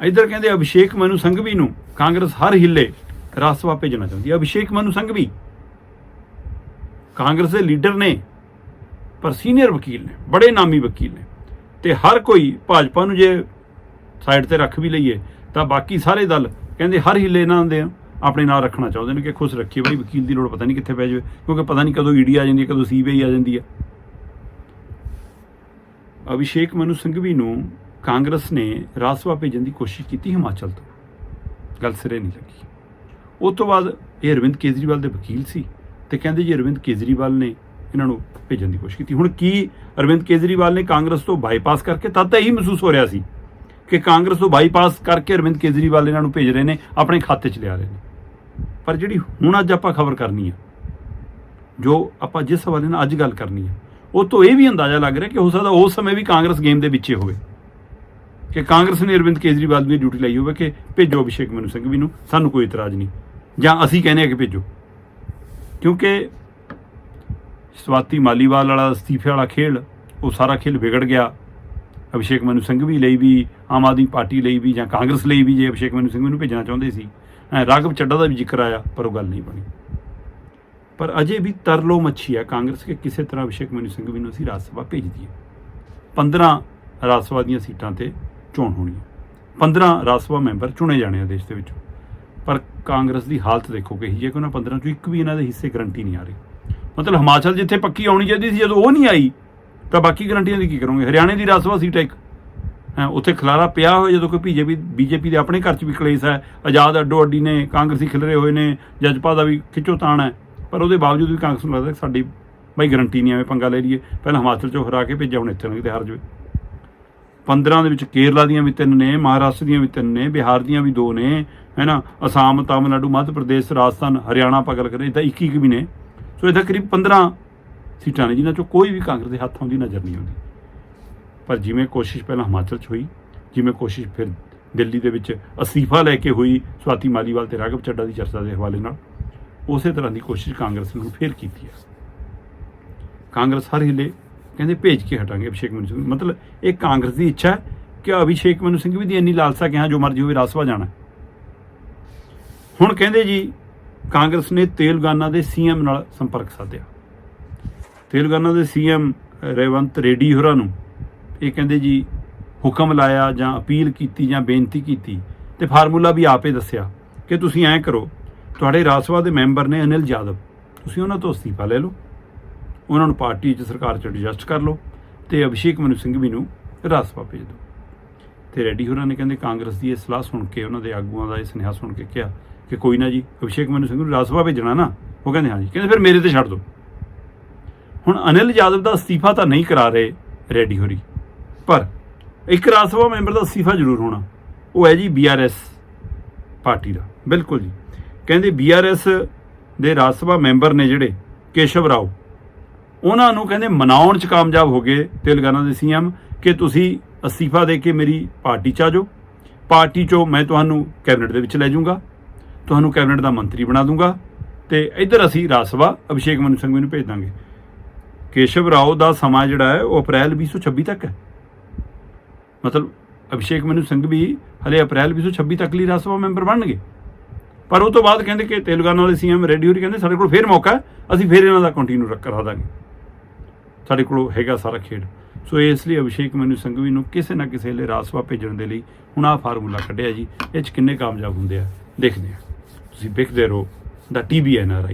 ਇੱਧਰ ਕਹਿੰਦੇ ਅਭਿਸ਼ੇਕ ਮਨੂ ਸੰਘਵੀ ਨੂੰ ਕਾਂਗਰਸ ਹਰ ਹਿੱਲੇ ਰਾਜ ਸਭਾ ਭੇਜਣਾ ਚਾਹੁੰਦੀ ਹੈ। ਅਭਿਸ਼ੇਕ ਮਨੂ ਸੰਘਵੀ ਕਾਂਗਰਸ ਦੇ ਲੀਡਰ ਨੇ, ਪਰ ਸੀਨੀਅਰ ਵਕੀਲ ਨੇ, ਬੜੇ ਨਾਮੀ ਵਕੀਲ ਨੇ। ਤੇ ਹਰ ਕੋਈ ਭਾਜਪਾ ਨੂੰ ਜੇ ਸਾਈਡ ਤੇ ਰੱਖ ਵੀ ਲਈਏ, ਤਾਂ ਬਾਕੀ ਸਾਰੇ ਦਲ ਕਹਿੰਦੇ ਹਰ ਹਿੱਲੇ ਇਹਨਾਂ ਦੇ ਆਪਣੇ ਨਾਲ ਰੱਖਣਾ ਚਾਹੁੰਦੇ ਨੇ ਕਿ ਖੁਸ਼ ਰੱਖੀ ਬਈ ਵਕੀਲ ਦੀ ਲੋੜ ਪਤਾ ਨਹੀਂ ਕਿੱਥੇ ਪੈ ਜਾਵੇ, ਕਿਉਂਕਿ ਪਤਾ ਨਹੀਂ ਕਦੋਂ ਈਡੀ ਆ ਜਾਂਦੀ ਹੈ, ਕਦੋਂ ਸੀਬੀਆਈ ਆ ਜਾਂਦੀ ਹੈ। ਅਭਿਸ਼ੇਕ ਮਨੂ ਸੰਘਵੀ ਨੂੰ ਕਾਂਗਰਸ ਨੇ ਰਾਜ ਸਭਾ ਭੇਜਣ ਦੀ ਕੋਸ਼ਿਸ਼ ਕੀਤੀ ਹਿਮਾਚਲ ਤੋਂ। ਗੱਲ ਸਿਰੇ ਨਹੀਂ ਲੱਗੀ। ਉਸ ਤੋਂ ਬਾਅਦ ਇਹ ਅਰਵਿੰਦ ਕੇਜਰੀਵਾਲ ਦੇ ਵਕੀਲ ਸੀ ਤੇ ਕਹਿੰਦੇ ਜੀ ਅਰਵਿੰਦ ਕੇਜਰੀਵਾਲ ਨੇ ਇਹਨਾਂ ਨੂੰ ਭੇਜਣ ਦੀ ਕੋਸ਼ਿਸ਼ ਕੀਤੀ। ਹੁਣ ਕੀ ਅਰਵਿੰਦ ਕੇਜਰੀਵਾਲ ਨੇ ਕਾਂਗਰਸ ਤੋਂ ਬਾਈਪਾਸ ਕਰਕੇ, ਤਦ ਤਾਂ ਇਹੀ ਮਹਿਸੂਸ ਹੋ ਰਿਹਾ ਸੀ ਕਿ ਕਾਂਗਰਸ ਤੋਂ ਬਾਈਪਾਸ ਕਰਕੇ ਅਰਵਿੰਦ ਕੇਜਰੀਵਾਲ ਇਹਨਾਂ ਨੂੰ ਭੇਜ ਰਹੇ ਨੇ, ਆਪਣੇ ਖਾਤੇ 'ਚ ਲਿਆ ਰਹੇ ਨੇ। ਪਰ ਜਿਹੜੀ ਹੁਣ ਅੱਜ ਆਪਾਂ ਖਬਰ ਕਰਨੀ ਹੈ ਜੋ ਆਪਾਂ ਜਿਸ ਹਵਾਲੇ ਨਾਲ ਅੱਜ ਗੱਲ ਕਰਨੀ ਹੈ ਉਹ ਤੋਂ ਇਹ ਵੀ ਅੰਦਾਜ਼ਾ ਲੱਗ ਰਿਹਾ ਕਿ ਹੋ ਸਕਦਾ ਉਸ ਸਮੇਂ ਵੀ ਕਾਂਗਰਸ ਗੇਮ ਦੇ ਵਿੱਚ ਹੋਵੇ। ਕਿ ਕਾਂਗਰਸ ਨੇ ਅਰਵਿੰਦ ਕੇਜਰੀਵਾਲ ਦੀ ਡਿਊਟੀ ਲਈ ਹੋਵੇ ਕਿ ਭੇਜੋ ਅਭਿਸ਼ੇਕ ਮਨੂ ਸਿੰਘ ਵੀ ਨੂੰ, ਸਾਨੂੰ ਕੋਈ ਇਤਰਾਜ਼ ਨਹੀਂ। ਜਾਂ ਅਸੀਂ ਕਹਿੰਦੇ ਹਾਂ ਕਿ ਭੇਜੋ। ਕਿਉਂਕਿ ਸਵਾਤੀ ਮਾਲੀਵਾਲ ਵਾਲਾ ਅਸਤੀਫੇ ਵਾਲਾ ਖੇਲ, ਉਹ ਸਾਰਾ ਖੇਲ ਵਿਗੜ ਗਿਆ। ਅਭਿਸ਼ੇਕ ਮਨੂ ਸਿੰਘ ਵੀ ਲਈ ਵੀ, ਆਮ ਆਦਮੀ ਪਾਰਟੀ ਲਈ ਵੀ ਜਾਂ ਕਾਂਗਰਸ ਲਈ ਵੀ ਜੇ ਅਭਿਸ਼ੇਕ ਮਨੂ ਸਿੰਘ ਨੂੰ ਭੇਜਣਾ ਚਾਹੁੰਦੇ ਸੀ, ਐਂ ਰਾਘਵ ਚੱਡਾ ਦਾ ਵੀ ਜ਼ਿਕਰ ਆਇਆ, ਪਰ ਉਹ ਗੱਲ ਨਹੀਂ ਬਣੀ। ਪਰ ਅਜੇ ਵੀ ਤਰਲੋ ਮੱਛੀ ਹੈ ਕਾਂਗਰਸ ਕੇ ਕਿਸੇ ਤਰ੍ਹਾਂ ਅਭਿਸ਼ੇਕ ਮਨੂ ਸਿੰਘ ਵੀ ਨੂੰ ਅਸੀਂ ਰਾਜ ਸਭਾ ਭੇਜ ਦਈਏ। 15 ਰਾਜ ਸਭਾ ਦੀਆਂ ਸੀਟਾਂ ਤੇ ਚੋਣ ਹੋਣੀ ਹੈ। 15 ਰਾਜ ਸਭਾ ਮੈਂਬਰ ਚੁਣੇ ਜਾਣੇ ਆ ਦੇਸ਼ ਦੇ ਵਿੱਚੋਂ। ਪਰ ਕਾਂਗਰਸ ਦੀ ਹਾਲਤ ਦੇਖੋ ਕਿ ਜੇ ਕਿ ਉਹਨਾਂ 15 ਚੋਂ ਇੱਕ ਵੀ ਇਹਨਾਂ ਦੇ ਹਿੱਸੇ ਗਰੰਟੀ ਨਹੀਂ ਆ ਰਹੀ। ਮਤਲਬ ਹਿਮਾਚਲ ਜਿੱਥੇ ਪੱਕੀ ਆਉਣੀ ਚਾਹੀਦੀ ਸੀ ਜਦੋਂ ਉਹ ਨਹੀਂ ਆਈ ਤਾਂ ਬਾਕੀ ਗਰੰਟੀਆਂ ਦੀ ਕੀ ਕਰੋਗੇ? ਹਰਿਆਣੇ ਦੀ ਰਾਜ ਸਭਾ ਸੀਟ ਹੈ ਇੱਕ। ਹੈਂ, ਉੱਥੇ ਖਲਾਰਾ ਪਿਆ ਹੋਇਆ ਜਦੋਂ ਕੋਈ ਬੀਜੇਪੀ ਬੀਜੇਪੀ ਦੇ ਆਪਣੇ ਘਰ 'ਚ ਵੀ ਕਲੇਸ਼ ਹੈ ਆਜ਼ਾਦ ਅੱਡੋ ਅੱਡੀ ਨੇ ਕਾਂਗਰਸੀ ਖਿਲਰੇ ਹੋਏ ਨੇ ਜਜਪਾ ਦਾ ਵੀ ਖਿੱਚੋ ਤਾਣ ਹੈ। ਪਰ ਉਹਦੇ ਬਾਵਜੂਦ ਵੀ ਕਾਂਗਰਸ ਨੂੰ ਲੱਗਦਾ ਕਿ ਸਾਡੀ ਬਈ ਗਰੰਟੀ ਨਹੀਂ ਐਵੇਂ ਪੰਗਾ ਲੈ ਲਈਏ। ਪਹਿਲਾਂ ਹਿਮਾਚਲ 'ਚੋਂ ਹਰਾ ਕੇ ਭੇਜਿਆ ਹੁਣ ਇੱਥੇ ਨਾ ਕਿਤੇ ਹਾਰ ਜਾਵੇ। 15 ਦੇ ਵਿੱਚ ਕੇਰਲਾ ਦੀਆਂ ਵੀ ਤਿੰਨ ਨੇ, ਮਹਾਰਾਸ਼ਟਰ ਦੀਆਂ ਵੀ ਤਿੰਨ ਨੇ, ਬਿਹਾਰ ਦੀਆਂ ਵੀ ਦੋ ਨੇ, ਹੈਨਾ? ਅਸਾਮ, ਤਾਮਿਲਨਾਡੂ, ਮੱਧ ਪ੍ਰਦੇਸ਼, ਰਾਜਸਥਾਨ, ਹਰਿਆਣਾ ਆਪਾਂ ਗੱਲ ਕਰੀਏ, ਤਾਂ 21 ਕੁ ਵੀ ਨੇ। ਸੋ ਇਹਦਾ ਕਰੀਬ 15 ਸੀਟਾਂ ਨੇ, ਜਿਨ੍ਹਾਂ ਚੋਂ ਕੋਈ ਵੀ ਕਾਂਗਰਸ ਦੇ ਹੱਥ ਆਉਂਦੀ, ਨਜ਼ਰ ਨਹੀਂ ਆਉਂਦੀ। ਪਰ ਜਿਵੇਂ ਕੋਸ਼ਿਸ਼ ਪਹਿਲਾਂ ਹਿਮਾਚਲ 'ਚ ਹੋਈ, ਜਿਵੇਂ ਕੋਸ਼ਿਸ਼ ਫਿਰ ਦਿੱਲੀ ਦੇ ਵਿੱਚ ਅਸਤੀਫਾ ਲੈ ਕੇ ਹੋਈ, ਸਵਾਤੀ ਮਾਲੀਵਾਲ ਤੇ ਰਾਘਵ ਚੱਡਾ ਦੀ ਚਰਚਾ ਦੇ ਹਵਾਲੇ ਨਾਲ, ਉਸੇ ਤਰ੍ਹਾਂ ਦੀ ਕੋਸ਼ਿਸ਼ ਕਾਂਗਰਸ ਨੂੰ ਫੇਰ ਕੀਤੀ ਹੈ ਕਾਂਗਰਸ ਹਰ ਹਿੱਲੇ ਕਹਿੰਦੇ ਭੇਜ ਕੇ ਹਟਾਂਗੇ ਅਭਿਸ਼ੇਕ ਮਨੂ ਸਿੰਘ। ਮਤਲਬ ਇਹ ਕਾਂਗਰਸ ਦੀ ਇੱਛਾ ਹੈ ਕਿ ਅਭਿਸ਼ੇਕ ਮਨੂ ਸਿੰਘ ਵੀ ਦੀ ਇੰਨੀ ਲਾਲਸਾ ਕਿਹਾ ਜੋ ਮਰਜ਼ੀ ਹੋਵੇ ਰਾਜ ਸਭਾ ਜਾਣਾ ਹੁਣ ਕਹਿੰਦੇ ਜੀ, ਕਾਂਗਰਸ ਨੇ ਤੇਲਗਾਨਾ ਦੇ ਸੀਐਮ ਨਾਲ ਸੰਪਰਕ ਸਾਧਿਆ। ਤੇਲਗਾਨਾ ਦੇ ਸੀਐਮ ਰੇਵੰਤ ਰੈਡੀ ਹੋਰਾਂ ਨੂੰ ਇਹ ਕਹਿੰਦੇ ਜੀ, ਹੁਕਮ ਲਾਇਆ ਜਾਂ ਅਪੀਲ ਕੀਤੀ ਜਾਂ ਬੇਨਤੀ ਕੀਤੀ ਤੇ ਫਾਰਮੂਲਾ ਵੀ ਆਪੇ ਦੱਸਿਆ ਕਿ ਤੁਸੀਂ ਐਂ ਕਰੋ, ਤੁਹਾਡੇ ਰਾਜ ਸਭਾ ਦੇ ਮੈਂਬਰ ਨੇ ਅਨਿਲ ਜਾਦਵ ਤੁਸੀਂ ਉਹਨਾਂ ਤੋਂ ਅਸਤੀਫਾ ਲੈ ਲਓ। ਉਹਨਾਂ ਨੂੰ ਪਾਰਟੀ 'ਚ ਸਰਕਾਰ 'ਚ ਐਡਜਸਟ ਕਰ ਲਓ ਤੇ ਅਭਿਸ਼ੇਕ ਮਨੂ ਸਿੰਘ ਵੀ ਨੂੰ ਰਾਜ ਸਭਾ ਭੇਜ ਦਿਓ। ਤੇ ਰੈਡੀ ਹੋਰਾਂ ਨੇ ਕਹਿੰਦੇ ਕਾਂਗਰਸ ਦੀ ਇਹ ਸਲਾਹ ਸੁਣ ਕੇ ਉਹਨਾਂ ਦੇ ਆਗੂਆਂ ਦਾ ਇਹ ਸੁਨੇਹਾ ਸੁਣ ਕੇ ਕਿਹਾ ਕਿ ਕੋਈ ਨਾ ਜੀ, ਅਭਿਸ਼ੇਕ ਮਨੂ ਸਿੰਘ ਨੂੰ ਰਾਜ ਸਭਾ ਭੇਜਣਾ ਨਾ, ਉਹ ਕਹਿੰਦੇ ਹਾਂ ਜੀ, ਕਹਿੰਦੇ ਫਿਰ ਮੇਰੇ ਤੇ ਛੱਡ ਦਿਓ। ਹੁਣ ਅਨਿਲ ਯਾਦਵ ਦਾ ਅਸਤੀਫਾ ਤਾਂ ਨਹੀਂ ਕਰਾ ਰਹੇ ਰੈਡੀ ਹੋਰੀ, ਪਰ ਇੱਕ ਰਾਜ ਸਭਾ ਮੈਂਬਰ ਦਾ ਅਸਤੀਫਾ ਜ਼ਰੂਰ ਹੋਣਾ, ਉਹ ਹੈ ਜੀ ਬੀਆਰਐਸ ਪਾਰਟੀ ਦਾ। ਬਿਲਕੁਲ ਜੀ। ਕਹਿੰਦੇ ਬੀਆਰਐਸ ਦੇ ਰਾਜ ਸਭਾ ਮੈਂਬਰ ਨੇ ਜਿਹੜੇ ਕੇਸ਼ਵ ਰਾਓ ਉਹਨਾਂ ਨੂੰ ਕਹਿੰਦੇ ਮਨਾਉਣ ਚ ਕਾਮਯਾਬ ਹੋ ਗਏ ਤੇਲੰਗਾਨਾ ਦੇ ਸੀਐਮ, ਕਿ ਤੁਸੀਂ ਅਸਤੀਫਾ ਦੇ ਕੇ ਮੇਰੀ ਪਾਰਟੀ ਚ ਆ ਜਾਓ। ਪਾਰਟੀ ਚੋਂ ਮੈਂ ਤੁਹਾਨੂੰ ਕੈਬਨਿਟ ਦੇ ਵਿੱਚ ਲੈ ਜਾਊਂਗਾ, ਤੁਹਾਨੂੰ ਕੈਬਨਿਟ ਦਾ ਮੰਤਰੀ ਬਣਾ ਦੂੰਗਾ ਤੇ ਇੱਧਰ ਅਸੀਂ ਰਾਜ ਸਭਾ ਅਭਿਸ਼ੇਕ ਮਨੂ ਸੰਘਵੀ ਨੂੰ ਭੇਜ ਦਾਂਗੇ। ਕੇਸ਼ਵ ਰਾਓ ਦਾ ਸਮਾਂ ਜਿਹੜਾ ਹੈ ਉਹ ਅਪ੍ਰੈਲ 2026 ਤੱਕ ਹੈ। ਮਤਲਬ ਅਭਿਸ਼ੇਕ ਮਨੂ ਸਿੰਘ ਵੀ ਹਲੇ ਅਪ੍ਰੈਲ 2026 ਤੱਕ ਲਈ ਰਾਜ ਸਭਾ ਮੈਂਬਰ ਬਣਨਗੇ। ਪਰ ਉਹ ਤੋਂ ਬਾਅਦ ਕਹਿੰਦੇ ਕਿ ਤੇਲੰਗਾਨਾ ਵਾਲੇ ਸੀਐਮ ਰੈਡੀ ਹੋਰੀ ਕਹਿੰਦੇ ਸਾਡੇ ਕੋਲ ਫੇਰ ਮੌਕਾ ਹੈ, ਅਸੀਂ ਫੇਰ ਇਹਨਾਂ ਦਾ ਕੰਟੀਨਿਊ ਕਰਾ ਦਾਂਗੇ। ਸਾਡੇ ਕੋਲ ਹੈਗਾ ਸਾਰਾ ਖੇਡ। ਸੋ ਇਸ ਲਈ ਅਭਿਸ਼ੇਕ ਮੈਨੂੰ ਸੰਘਵੀ ਨੂੰ ਕਿਸੇ ਨਾ ਕਿਸੇ ਲਈ ਰਾਜ ਸਭਾ ਭੇਜਣ ਦੇ ਲਈ ਹੁਣ ਆਹ ਫਾਰਮੂਲਾ ਕੱਢਿਆ ਜੀ। ਇਹ ਚ ਕਿੰਨੇ ਕਾਮਯਾਬ ਹੁੰਦੇ ਆ? ਦੇਖਦੇ ਆ। ਤੁਸੀਂ ਵੇਖਦੇ ਰਹੋ। ਦਾ ਟੀਵੀ ਐਨਆਰਆਈ